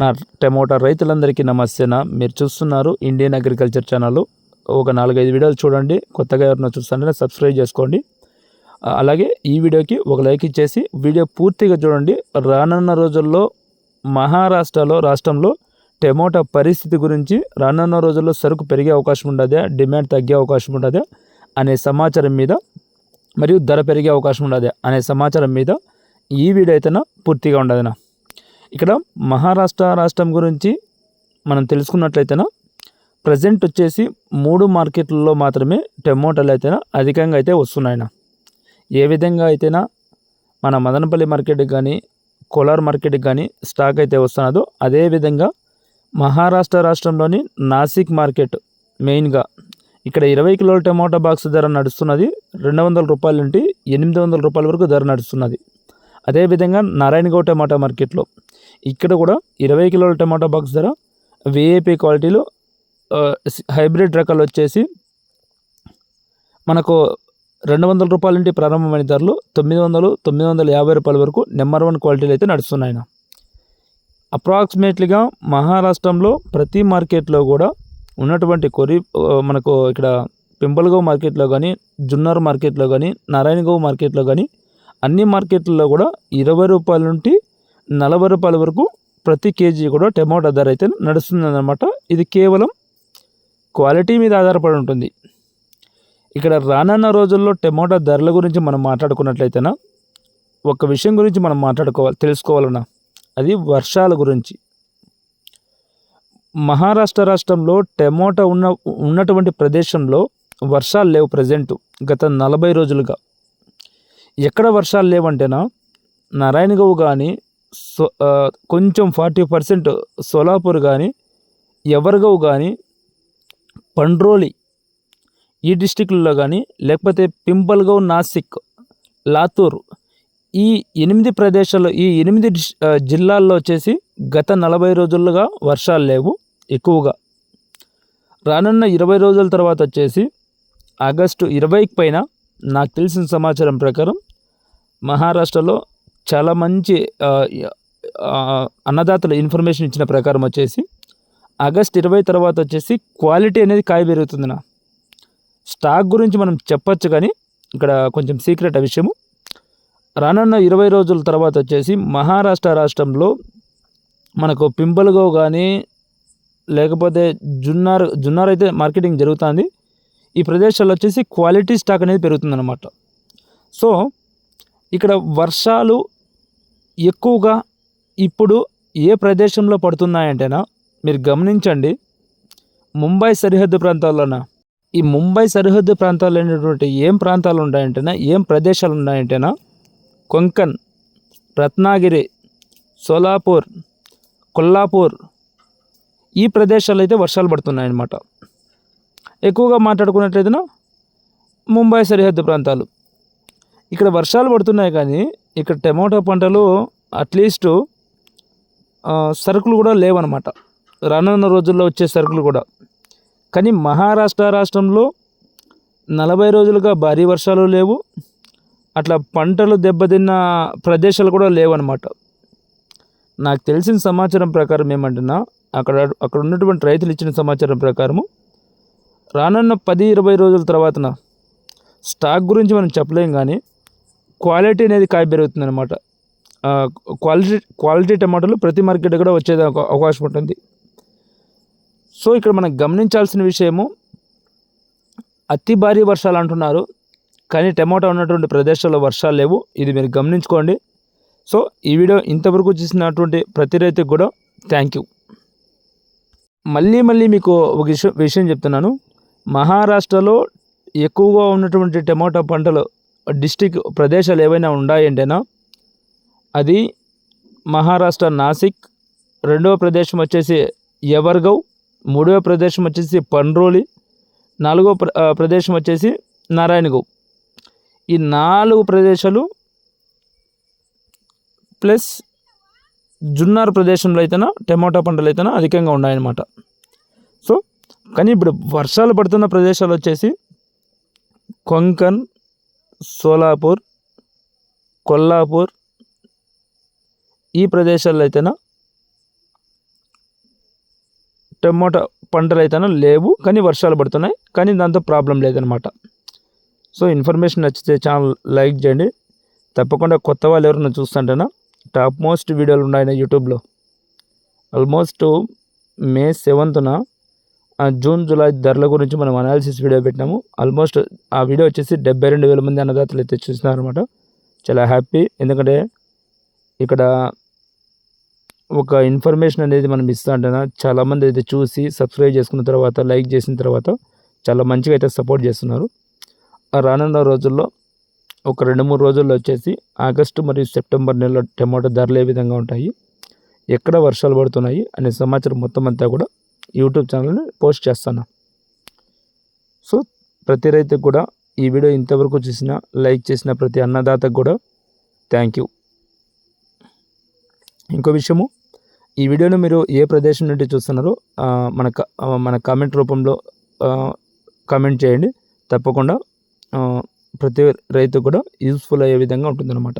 నా టమోటా రైతులందరికీ నమస్తేనా. మీరు చూస్తున్నారు ఇండియన్ అగ్రికల్చర్ ఛానల్. ఒక నాలుగైదు వీడియోలు చూడండి. కొత్తగా ఎవరైనా చూస్తుంటే సబ్స్క్రైబ్ చేసుకోండి. అలాగే ఈ వీడియోకి ఒక లైక్ ఇచ్చేసి వీడియో పూర్తిగా చూడండి. రానున్న రోజుల్లో మహారాష్ట్రలో రాష్ట్రంలో టమోటా పరిస్థితి గురించి రానున్న రోజుల్లో సరుకు పెరిగే అవకాశం ఉండదా? డిమాండ్ తగ్గే అవకాశం ఉండదా? అనే సమాచారం మీద మరియు ధర పెరిగే అవకాశం ఉండదా? అనే సమాచారం మీద ఈ వీడియో అయితేనా పూర్తిగా ఉండదనా? ఇక్కడ మహారాష్ట్ర రాష్ట్రం గురించి మనం తెలుసుకున్నట్లయితేనా ప్రజెంట్ వచ్చేసి మూడు మార్కెట్లలో మాత్రమే టమోటాలు అయితేనా అధికంగా అయితే వస్తున్నాయన. ఏ విధంగా అయితేనా మన మదనపల్లి మార్కెట్కి కానీ కోలార్ మార్కెట్కి కానీ స్టాక్ అయితే వస్తున్నదో అదేవిధంగా మహారాష్ట్ర రాష్ట్రంలోని నాసిక్ మార్కెట్ మెయిన్గా ఇక్కడ ఇరవై కిలోల టమోటా బాక్స్ ధర నడుస్తున్నది రెండు వందల రూపాయల నుండి ఎనిమిది వందల రూపాయల వరకు ధర నడుస్తున్నది. అదేవిధంగా నారాయణగౌడ్ టమాటా మార్కెట్లో ఇక్కడ కూడా ఇరవై కిలోల టమాటా బాక్స్ ధర విఐపి క్వాలిటీలో హైబ్రిడ్ రకాలు వచ్చేసి మనకు రెండు వందల రూపాయల నుండి ప్రారంభమైన ధరలు తొమ్మిది వందలు తొమ్మిది వందల యాభై రూపాయల వరకు నెంబర్ వన్ క్వాలిటీలు అయితే నడుస్తున్నాయి అప్రాక్సిమేట్లీగా మహారాష్ట్రంలో ప్రతి మార్కెట్లో కూడా ఉన్నటువంటి కొరి మనకు ఇక్కడ పింపల్గవ్ మార్కెట్లో కానీ జున్నార్ మార్కెట్లో కానీ నారాయణగవ్ మార్కెట్లో కానీ అన్ని మార్కెట్లలో కూడా ఇరవై రూపాయల నుండి నలభై రూపాయల వరకు ప్రతి కేజీ కూడా టమాటా ధర అయితే నడుస్తుందన్నమాట. ఇది కేవలం క్వాలిటీ మీద ఆధారపడి ఉంటుంది. ఇక్కడ రానున్న రోజుల్లో టమాటా ధరల గురించి మనం మాట్లాడుకున్నట్లయితేనా ఒక విషయం గురించి మనం మాట్లాడుకోవాలి తెలుసుకోవాలన్నా అది వర్షాల గురించి. మహారాష్ట్ర రాష్ట్రంలో టమోటా ఉన్న ఉన్నటువంటి ప్రదేశంలో వర్షాలు లేవు ప్రజెంట్ గత నలభై రోజులుగా. ఎక్కడ వర్షాలు లేవంటేనా నారాయణగవ్ కానీ సో కొంచెం ఫార్టీ పర్సెంట్ సోలాపూర్ కానీ ఎవరిగవ్ కానీ పండ్రోలి ఈ డిస్టిక్లలో కానీ లేకపోతే పింపల్గవ్ నాసిక్ లాతూర్ ఈ ఎనిమిది ప్రదేశాల్లో ఈ ఎనిమిది జిల్లాల్లో వచ్చేసి గత నలభై రోజులుగా వర్షాలు లేవు ఎక్కువగా. రానున్న ఇరవై రోజుల తర్వాత వచ్చేసి ఆగస్టు ఇరవైకి పైన నాకు తెలిసిన సమాచారం ప్రకారం మహారాష్ట్రలో చాలా మంచి అన్నదాతలు ఇన్ఫర్మేషన్ ఇచ్చిన ప్రకారం వచ్చేసి ఆగస్ట్ ఇరవై తర్వాత వచ్చేసి క్వాలిటీ అనేది కాయ పెరుగుతుందినా. స్టాక్ గురించి మనం చెప్పచ్చు కానీ ఇక్కడ కొంచెం సీక్రెట్ ఆ విషయము. రానున్న ఇరవై రోజుల తర్వాత వచ్చేసి మహారాష్ట్ర రాష్ట్రంలో మనకు పింపల్గో కానీ లేకపోతే జున్నార్ జున్నార్ అయితే మార్కెటింగ్ జరుగుతుంది. ఈ ప్రదేశాల్లో వచ్చేసి క్వాలిటీ స్టాక్ అనేది పెరుగుతుందన్నమాట. సో ఇక్కడ వర్షాలు ఎక్కువగా ఇప్పుడు ఏ ప్రదేశంలో పడుతున్నాయంటేనా? మీరు గమనించండి. ముంబై సరిహద్దు ప్రాంతాల్లోనా? ఈ ముంబై సరిహద్దు ప్రాంతాలు అనేటువంటి ఏం ప్రాంతాలు ఉన్నాయంటేనా ఏం ప్రదేశాలు ఉన్నాయంటేనా కొంకన్ రత్నాగిరి సోలాపూర్ కొల్లాపూర్ ఈ ప్రదేశాల్లో అయితే వర్షాలు పడుతున్నాయన్నమాట. ఎక్కువగా మాట్లాడుకున్నట్లయితేనా? ముంబై సరిహద్దు ప్రాంతాలు. ఇక్కడ వర్షాలు పడుతున్నాయి కానీ ఇక్కడ టమోటా పంటలు అట్లీస్ట్ సరుకులు కూడా లేవన్నమాట రానున్న రోజుల్లో వచ్చే సరుకులు కూడా. కానీ మహారాష్ట్ర రాష్ట్రంలో నలభై రోజులుగా భారీ వర్షాలు లేవు. అట్లా పంటలు దెబ్బతిన్న ప్రదేశాలు కూడా లేవన్నమాట నాకు తెలిసిన సమాచారం ప్రకారం ఏమంటున్నా అక్కడ అక్కడ ఉన్నటువంటి రైతులు ఇచ్చిన సమాచారం ప్రకారము రానున్న పది ఇరవై రోజుల తర్వాతన స్టాక్ గురించి మనం చెప్పలేం కానీ క్వాలిటీ అనేది కాయ పెరుగుతుంది అనమాట క్వాలిటీ క్వాలిటీ టమాటాలు ప్రతి మార్కెట్ కూడా వచ్చే అవకాశం ఉంటుంది. సో ఇక్కడ మనం గమనించాల్సిన విషయము అతి భారీ వర్షాలు అంటున్నారు కానీ టమాటా ఉన్నటువంటి ప్రదేశాల్లో వర్షాలు లేవు. ఇది మీరు గమనించుకోండి. సో ఈ వీడియో ఇంతవరకు చూసినటువంటి ప్రతి రైతుకు కూడా థ్యాంక్ యూ. మళ్ళీ మళ్ళీ మీకు ఒక విషయం విషయం చెప్తున్నాను. మహారాష్ట్రలో ఎక్కువగా ఉన్నటువంటి టమాటా పంటలు డిస్టిక్ ప్రదేశాలు ఏవైనా ఉన్నాయంటేనా అది మహారాష్ట్ర నాసిక్ రెండవ ప్రదేశం వచ్చేసి ఎవర్గవ్ మూడవ ప్రదేశం వచ్చేసి పండ్రోలి నాలుగో ప్ర ప్రదేశం వచ్చేసి నారాయణగవ్. ఈ నాలుగు ప్రదేశాలు ప్లస్ జున్నార్ ప్రదేశంలో అయితేనా టమాటా పంటలు అయితేనా అధికంగా ఉన్నాయన్నమాట. సో కానీ ఇప్పుడు వర్షాలు పడుతున్న ప్రదేశాలు వచ్చేసి కొంకన్ సోలాపూర్ కొల్లాపూర్ ఈ ప్రదేశాల్లో అయితేనా టమోటా పంటలు అయితేనా లేవు. కానీ వర్షాలు పడుతున్నాయి. కానీ దాంతో ప్రాబ్లం లేదనమాట సో ఇన్ఫర్మేషన్ నచ్చితే ఛానల్ లైక్ చేయండి. తప్పకుండా కొత్త వాళ్ళు ఎవరైనా చూస్తుంటేనా? టాప్ మోస్ట్ వీడియోలు ఉన్నాయి యూట్యూబ్లో. ఆల్మోస్ట్ మే సెవెంత్న జూన్ జూలై ధరల గురించి మనం అనాలిసిస్ వీడియో పెట్టినాము. ఆల్మోస్ట్ ఆ వీడియో వచ్చేసి డెబ్బై రెండు వేల మంది అన్నదాతలు అయితే చూసినారు అనమాట చాలా హ్యాపీ ఎందుకంటే ఇక్కడ ఒక ఇన్ఫర్మేషన్ అనేది మనం ఇస్తా ఉంటేనా చాలామంది అయితే చూసి సబ్స్క్రైబ్ చేసుకున్న తర్వాత లైక్ చేసిన తర్వాత చాలా మంచిగా అయితే సపోర్ట్ చేస్తున్నారు. ఆ రానున్న రోజుల్లో ఒక రెండు మూడు రోజుల్లో వచ్చేసి ఆగస్టు మరియు సెప్టెంబర్ నెలలో టమాటో ధరలు ఏ విధంగా ఉంటాయి ఎక్కడ వర్షాలు పడుతున్నాయి అనే సమాచారం మొత్తం అంతా కూడా యూట్యూబ్ ఛానల్ని పోస్ట్ చేస్తాను. సో ప్రతి రైతుకు కూడా ఈ వీడియో ఇంతవరకు చూసిన లైక్ చేసిన ప్రతి అన్నదాతకు కూడా థ్యాంక్ యూ. ఇంకో విషయము ఈ వీడియోను మీరు ఏ ప్రదేశం నుండి చూస్తున్నారో మన మన కామెంట్ రూపంలో కామెంట్ చేయండి. తప్పకుండా ప్రతి రైతు కూడా యూస్ఫుల్ అయ్యే విధంగా ఉంటుందన్నమాట.